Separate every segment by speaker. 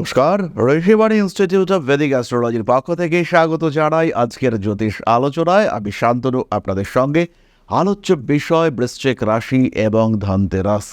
Speaker 1: নমস্কার। Rishibani institute of Vedic অ্যাস্ট্রোলজির পক্ষ থেকে স্বাগত জানাই আজকের জ্যোতিষ আলোচনায়। আমি শান্তনু, আপনাদের সঙ্গে আলোচ্য বিষয় বৃশ্চিক রাশি এবং ধনতেরাস।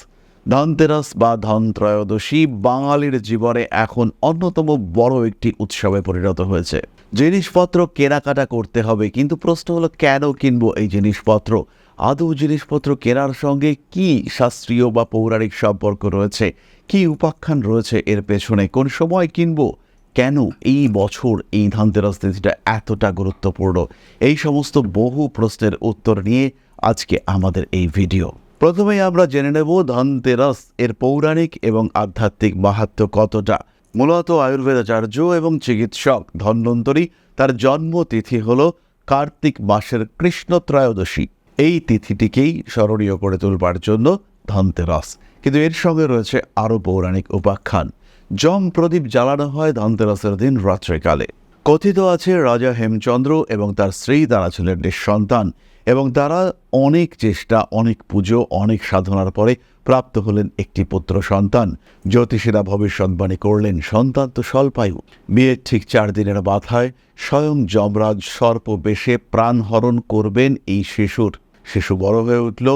Speaker 1: ধনতেরাস বা ধন ত্রয়োদশী বাঙালির জীবনে এখন অন্যতম বড় একটি উৎসবে পরিণত হয়েছে। জিনিসপত্র কেনাকাটা করতে হবে, কিন্তু প্রশ্ন হলো কেন কিনবো এই জিনিসপত্র? আদৌ জিনিসপত্র কেনার সঙ্গে কি শাস্ত্রীয় বা পৌরাণিক সম্পর্ক রয়েছে? কি উপাখ্যান রয়েছে এর পেছনে? কোন সময় কিনবো? কেন এই বছর এই ধানতেরাস তিথিটা এতটা গুরুত্বপূর্ণ? এই সমস্ত বহু প্রশ্নের উত্তর নিয়ে আজকে আমাদের এই ভিডিও। প্রথমেই আমরা জেনে নেব ধনতেরাস এর পৌরাণিক এবং আধ্যাত্মিক মাহাত্ম্য কতটা। মূলত আয়ুর্বেদাচার্য এবং চিকিৎসক ধন্বন্তরী তার জন্মতিথি হল কার্তিক মাসের কৃষ্ণ ত্রয়োদশী। এই তিথিটিকেই স্মরণীয় করে তুলবার জন্য ধনতেরাস। কিন্তু এর সঙ্গে রয়েছে আরও পৌরাণিক উপাখ্যান। জম প্রদীপ জ্বালানো হয় ধনতেরাসের দিন রাত্রিকালে। কথিত আছে রাজা হেমচন্দ্র এবং তার স্ত্রী তারা ছিলেন নিঃসন্তান এবং তারা অনেক চেষ্টা, অনেক পুজো, অনেক সাধনার পরে প্রাপ্ত হলেন একটি পুত্র সন্তান। জ্যোতিষীরা ভবিষ্যৎবাণী করলেন, সন্তান তো স্বল্পায়ু। বিয়ের ঠিক চার দিনের মাথায় স্বয়ং যমরাজ সর্প বেশে প্রাণহরণ করবেন এই শিশুর। শিশু বড় হয়ে উঠল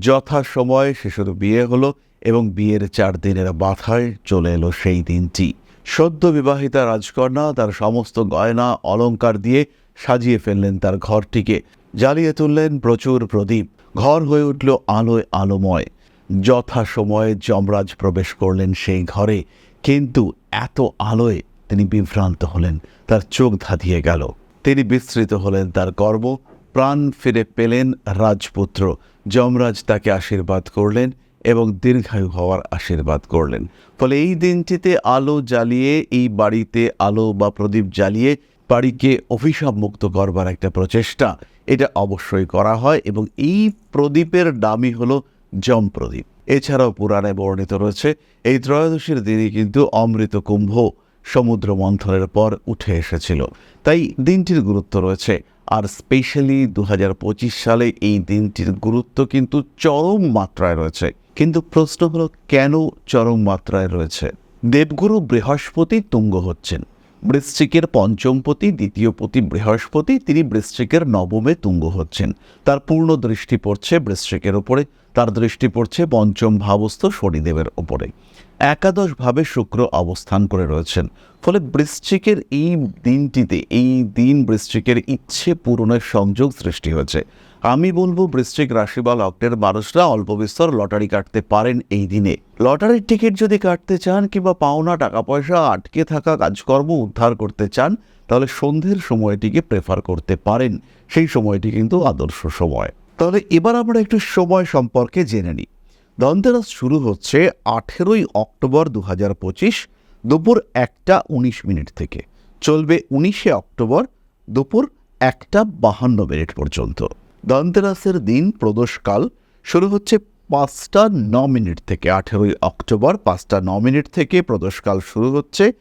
Speaker 1: যথাসময়ে শিশুর বিয়ে হলো এবং বিয়ের চার দিনের মাথায় চলে এলো সেই দিনটি। সদ্য বিবাহিতা রাজকন্যা তার সমস্ত গয়না, অলংকার দিয়ে সাজিয়ে ফেললেন তার ঘরটিকে। জ্বালিয়ে তুললেন প্রচুর প্রদীপ। ঘর হয়ে উঠল আলোয় আলোময়। যথাসময়ে যমরাজ প্রবেশ করলেন সেই ঘরে। কিন্তু এত আলোয় তিনি বিভ্রান্ত হলেন। তার চোখ ধাঁধিয়ে গেল। তিনি বিস্তৃত হলেন তার কর্ম প্রাণ ফিরে পেলেন রাজপুত্র। যমরাজ তাকে আশীর্বাদ করলেন এবং দীর্ঘায়ু হওয়ার আশীর্বাদ করলেন। ফলে এই দিনটিতে আলো জ্বালিয়ে, এই বাড়িতে আলো বা প্রদীপ জ্বালিয়ে বাড়িকে অভিশাপ মুক্ত করবার একটা প্রচেষ্টা, এটা অবশ্যই করা হয় এবং এই প্রদীপের নামই হলো যম প্রদীপ। এছাড়াও পুরাণে বর্ণিত রয়েছে, এই ত্রয়োদশীর দিনই কিন্তু অমৃত কুম্ভ সমুদ্র মন্থনের পর উঠে এসেছিল। তাই দিনটির গুরুত্ব রয়েছে। আর স্পেশালি দু হাজার পঁচিশ সালে এই দিনটির গুরুত্ব কিন্তু চরম মাত্রায় রয়েছে। কিন্তু প্রশ্ন হলো, কেন চরম মাত্রায় রয়েছে? দেবগুরু বৃহস্পতি তুঙ্গ হচ্ছেন। বৃশ্চিকের পঞ্চমপতি দ্বিতীয় পতি বৃহস্পতি, তিনি বৃশ্চিকের নবমে তুঙ্গ হচ্ছেন। তার পূর্ণ দৃষ্টি পড়ছে বৃশ্চিকের ওপরে তার দৃষ্টি পড়ছে পঞ্চম ভাবস্থ শনিদেবের ওপরে একাদশভাবে শুক্র অবস্থান করে রয়েছেন। ফলে বৃশ্চিকের এই দিনটিতে, এই দিন বৃশ্চিকের ইচ্ছে পূরণের সংযোগ সৃষ্টি হয়েছে। আমি বলব, বৃশ্চিক রাশি বা লগ্নের মানুষরা অল্প বিস্তর লটারি কাটতে পারেন এই দিনে। লটারির টিকিট যদি কাটতে চান কিংবা পাওনা টাকা পয়সা আটকে থাকা কাজকর্ম উদ্ধার করতে চান, তাহলে সন্ধ্যের সময়টিকে প্রেফার করতে পারেন। সেই সময়টি কিন্তু আদর্শ সময়। তাহলে এবার আমরা একটু সময় সম্পর্কে জেনে নিই। ধনতেরাস শুরু হচ্ছে আঠেরোই অক্টোবর দু হাজার পঁচিশ দুপুর একটা উনিশ মিনিট থেকে। চলবে উনিশে অক্টোবর দুপুর একটা বাহান্ন মিনিট পর্যন্ত। ধনতেরাসের দিন প্রদোষকাল শুরু হচ্ছে পাঁচটা ন মিনিট থেকে। আঠেরোই অক্টোবর পাঁচটা ন মিনিট থেকে প্রদোষকাল শুরু হচ্ছে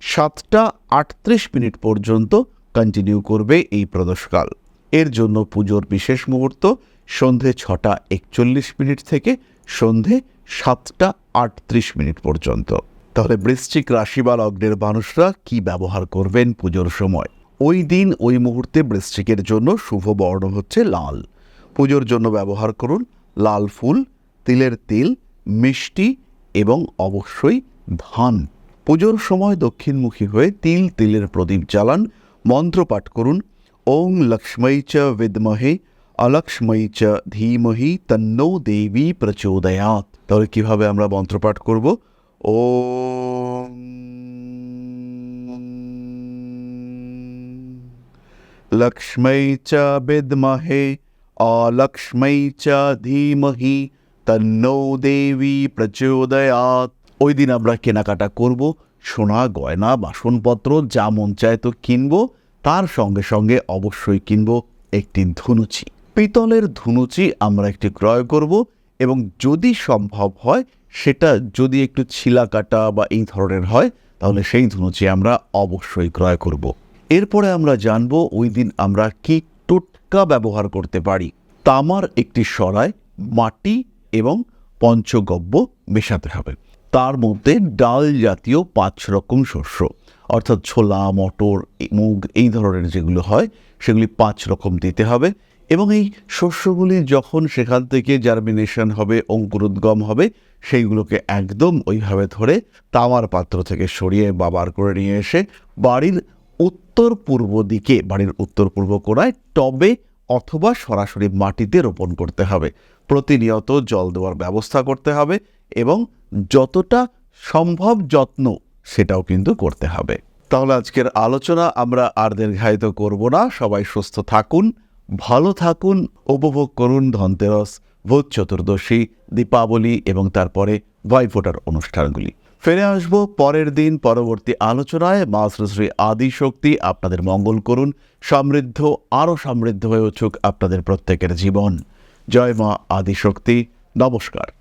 Speaker 1: সাতটা আটত্রিশ মিনিট পর্যন্ত কন্টিনিউ করবে এই প্রদোষকাল। এর জন্য পুজোর বিশেষ মুহূর্ত সন্ধে ছটা একচল্লিশ মিনিট থেকে সন্ধে সাতটা আটত্রিশ মিনিট পর্যন্ত। তাহলে বৃশ্চিক রাশি বা লগ্নের মানুষরা কি ব্যবহার করবেন পুজোর সময়? ওই দিন, ওই মুহূর্তে বৃশ্চিকের জন্য শুভ বর্ণ হচ্ছে লাল। পুজোর জন্য ব্যবহার করুন লাল ফুল, তিলের তেল, মিষ্টি এবং অবশ্যই ধান। পুজোর সময় দক্ষিণমুখী হয়ে তিল, তিলের প্রদীপ জ্বালান, মন্ত্র পাঠ করুন। ওং লক্ষ্মৈ চ বিদ্মহে অলক্ষ্মৈ চ ধীমহি তন্নো দেবী প্রচোদয়াৎ। তাহলে কীভাবে আমরা মন্ত্রপাঠ করব? ও লক্ষ্মৈ চ বিদ্মহে অলক্ষ্মৈ চ ধীমহি তন্নো দেবী প্রচোদয়াৎ। ওই দিন আমরা কেনাকাটা করব, সোনা, গয়না, বাসনপত্র, যা মন চায় তো কিনবো, তার সঙ্গে সঙ্গে অবশ্যই কিনবো একটি ধুনুচি। পিতলের ধুনুচি আমরা একটি ক্রয় করব এবং যদি সম্ভব হয়, সেটা যদি একটু ছিলা কাটা বা এই ধরনের হয়, তাহলে সেই ধুনুচি আমরা অবশ্যই ক্রয় করব। এরপরে আমরা জানব ওই দিন আমরা কি টোটকা ব্যবহার করতে পারি। তামার একটি সরায় মাটি এবং পঞ্চগব্য মেশাতে হবে। তার মধ্যে ডাল জাতীয় পাঁচ রকম শস্য, অর্থাৎ ছোলা, মটর, মুগ এই ধরনের যেগুলো হয়, সেগুলি পাঁচ রকম দিতে হবে। এবং এই শস্যগুলি যখন সেখান থেকে জার্মিনেশন হবে, অঙ্কুরোদ্গম হবে, সেইগুলোকে একদম ওইভাবে ধরে তামার পাত্র থেকে সরিয়ে বাবার করে নিয়ে এসে বাড়ির উত্তর পূর্ব দিকে, বাড়ির উত্তর পূর্ব কোণায় টবে অথবা সরাসরি মাটিতে রোপণ করতে হবে। প্রতিনিয়ত জল দেওয়ার ব্যবস্থা করতে হবে এবং যতটা সম্ভব যত্ন সেটাও কিন্তু করতে হবে। তাহলে আজকের আলোচনা আমরা আর দীর্ঘায়িত করব না। সবাই সুস্থ থাকুন। ভালো থাকুন, উপভোগ করুন ধনতেরস ভূত চতুর্দশী, দীপাবলি এবং তারপরে ভাইফোঁটার অনুষ্ঠানগুলি। ফিরে আসব পরের দিন পরবর্তী আলোচনায়। মা শ্রীশ্রী শ্রী আদি শক্তি আপনাদের মঙ্গল করুন, সমৃদ্ধ, আরও সমৃদ্ধ হয়ে উঠুক আপনাদের প্রত্যেকের জীবন। জয় মা আদি শক্তি নমস্কার।